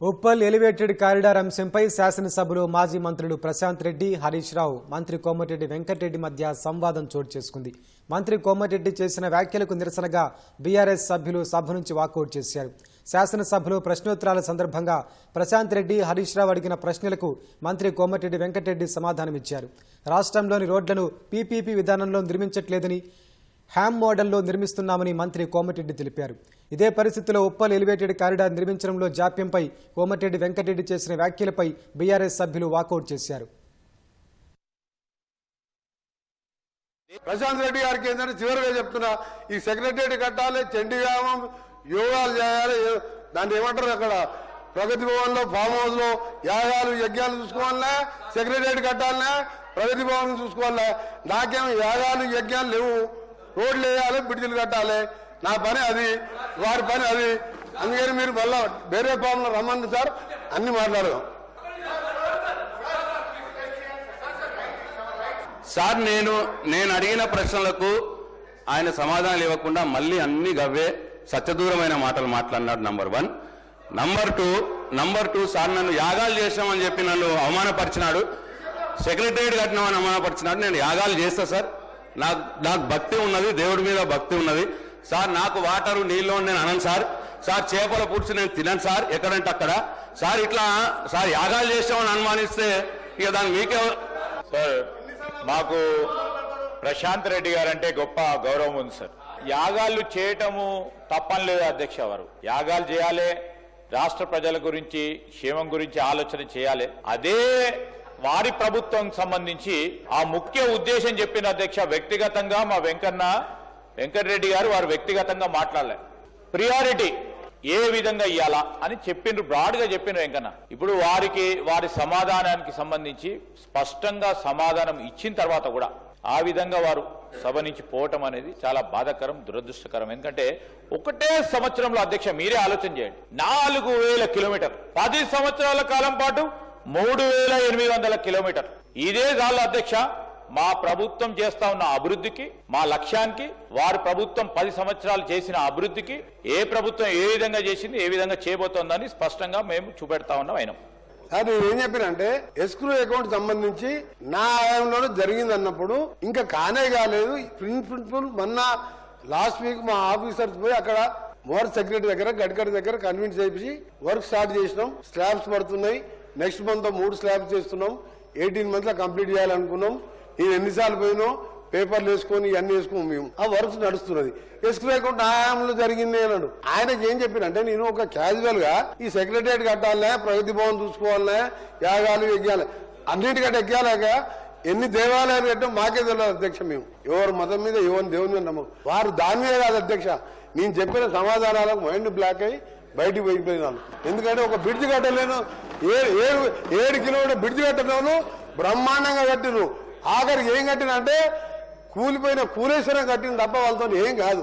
Uppal elevated corridor అంశంపై శాసనసభలో మాజీ మంత్రులు ప్రశాంత్ రెడ్డి హరీష్ రావు మంత్రి కోమటిరెడ్డి వెంకటరెడ్డి మధ్య సంవాదం చోటు చేసుకుంది. మంత్రి కోమటిరెడ్డి చేసిన వ్యాఖ్యలకు నిరసనగా బీఆర్ఎస్ సభ్యులు సభ నుంచి వాకౌట్ చేశారు. శాసనసభలో ప్రశ్నోత్తరాల సందర్భంగా ప్రశాంత్ రెడ్డి హరీష్ రావు అడిగిన ప్రశ్నలకు మంత్రి కోమటిరెడ్డి వెంకటరెడ్డి సమాధానమిచ్చారు. రాష్ట్రంలోని రోడ్లను పీపీపీ విధానంలో నిర్మించట్లేదని హ్యామ్ మోడల్లో నిర్మిస్తున్నామని మంత్రి కోమటిరెడ్డి తెలిపారు. ఇదే పరిస్థితిలో ఉప్పల్ ఎలివేటెడ్ కారిడార్ నిర్మించడంలో జాప్యంపై కోమటిరెడ్డి వెంకటరెడ్డి చేసిన వ్యాఖ్యలపై బీఆర్ఎస్ సభ్యులు వాకౌట్ చేశారు. ప్రశాంత్ రెడ్డి గారికి ఏంటంటే చివరిగా చెప్తున్నా ఈ సెక్రటరీ కట్టాలి చండీ వ్యాయామం యోగాలు చేయాలి దాన్ని ఏమంటారు అక్కడ? ప్రగతి భవన్లో ఫామ్ హౌస్లో యాగాలు యజ్ఞాలు చూసుకోవాలనే? సెక్రటరీ కట్టాలనే? ప్రగతి భవన్ చూసుకోవాలనే? నాకేమో యాగాలు యజ్ఞాలు లేవు. రోడ్లు వేయాలి బిడ్డలు కట్టాలి. నా పని అది వారి పని అది. అందుకని మీరు మళ్ళా వేరే ఫామ్ రమ్మండి సార్ అన్ని మాట్లాడదాం. సార్ నేను నేను అడిగిన ప్రశ్నలకు ఆయన సమాధానాలు ఇవ్వకుండా మళ్ళీ అన్ని గవ్వే సత్యదూరమైన మాటలు మాట్లాడినాడు number one. Number two number two sir నన్ను యాగాలు చేసామని చెప్పి నన్ను అవమానపరిచినాడు. సెక్రటరియట్ కట్టినామని అవమానపరిచినాడు. నేను యాగాలు చేస్తా సార్. నాకు నాకు భక్తి ఉన్నది దేవుడి మీద భక్తి ఉన్నది. సార్ నాకు వాటరు నీళ్ళు నేను అనను సార్. సార్ చేపల పులుసు నేను తినను సార్ ఎక్కడంటే అక్కడ. సార్ ఇట్లా సార్ యాగాలు చేసామని అనుమానిస్తే ఇక దాన్ని మీకే సార్ మాకు ప్రశాంత్ రెడ్డి గారు అంటే గొప్ప గౌరవం ఉంది సార్. యాగాలు చేయటము తప్పని లేదు అధ్యక్ష వారు. యాగాలు చేయాలి రాష్ట్ర ప్రజల గురించి క్షేమం గురించి ఆలోచన చేయాలి. అదే వారి ప్రభుత్వం సంబంధించి ఆ ముఖ్య ఉద్దేశం చెప్పిన అధ్యక్ష వ్యక్తిగతంగా మా వెంకన్న వెంకటరెడ్డి గారు వారు వ్యక్తిగతంగా మాట్లాడలే. ప్రియారిటీ ఏ విధంగా ఇయ్యాలా అని చెప్పిండ్రు బ్రాడ్గా చెప్పిన వెంకన్న. ఇప్పుడు వారికి వారి సమాధానానికి సంబంధించి స్పష్టంగా సమాధానం ఇచ్చిన తర్వాత కూడా ఆ విధంగా వారు సభ నుంచి పోవటం అనేది చాలా బాధాకరం దురదృష్టకరం. ఎందుకంటే ఒకటే సంవత్సరంలో అధ్యక్ష మీరే ఆలోచన చేయండి. నాలుగు వేల కిలోమీటర్ పది సంవత్సరాల కాలం పాటు మూడు వేల ఎనిమిది వందల కిలోమీటర్. ఇదే చాలు అధ్యక్ష మా ప్రభుత్వం చేస్తా ఉన్న అభివృద్ధికి మా లక్ష్యానికి వారి ప్రభుత్వం పది సంవత్సరాలు చేసిన అభివృద్ధికి ఏ ప్రభుత్వం ఏ విధంగా చేసింది ఏ విధంగా చేయబోతోందని స్పష్టంగా మేము చూపెడతా ఉన్నాం ఆయన. సార్ నేను ఏం చెప్పినంటే ఎస్క్రూ అకౌంట్ సంబంధించి నా ఆయంలోనే జరిగింది అన్నప్పుడు ఇంకా కానే కాలేదు. ప్రిన్సిపల్ మొన్న లాస్ట్ వీక్ మా ఆఫీసర్స్ పోయి అక్కడ మోర్ సెక్రటరీ దగ్గర గడ్కరీ దగ్గర కన్విన్స్ చేసి వర్క్ స్టార్ట్ చేసినాం. స్లాబ్స్ పడుతున్నాయి. నెక్స్ట్ మంత్ మూడు స్లాబ్ చేస్తున్నాం. ఎయిటీన్ మంత్లో లో కంప్లీట్ చేయాలనుకున్నాం. నేను ఎన్నిసార్లు పోయినో పేపర్లు వేసుకొని ఇవన్నీ వేసుకుని మేము. ఆ వర్క్స్ నడుస్తున్నది. ఎస్క్రూ అకౌంట్ ఆయాంలో జరిగింది అన్నాడు. ఆయనకి ఏం చెప్పినంటే నేను ఒక క్యాజువల్గా ఈ సెక్రటరియట్ కట్టాలనే ప్రగతి భవన్ చూసుకోవాలనే యాగాలు ఎగ్గాలి అన్నిటికంటే ఎక్కాలేక ఎన్ని దేవాలయాలు కట్టడం మాకే తెలియదు అధ్యక్ష మేము. ఎవరి మతం మీద ఎవరి దేవుని మీద నమ్మకం వారు దాని మీద కాదు అధ్యక్ష. నేను చెప్పిన సమాధానాలకు మైండ్ బ్లాక్ అయ్యి బయటికి పోయిపోయినాను. ఎందుకంటే ఒక బ్రిడ్జ్ కట్టలేను. ఏడు ఏడు ఏడు కిలోమీటర్ బ్రిడ్జ్ కట్టలేను బ్రహ్మాండంగా కట్టిను ఆఖరికి ఏం కట్టినంటే కూలిపోయిన కూలేశ్వరం కట్టిన తప్ప వాళ్ళతో ఏం కాదు.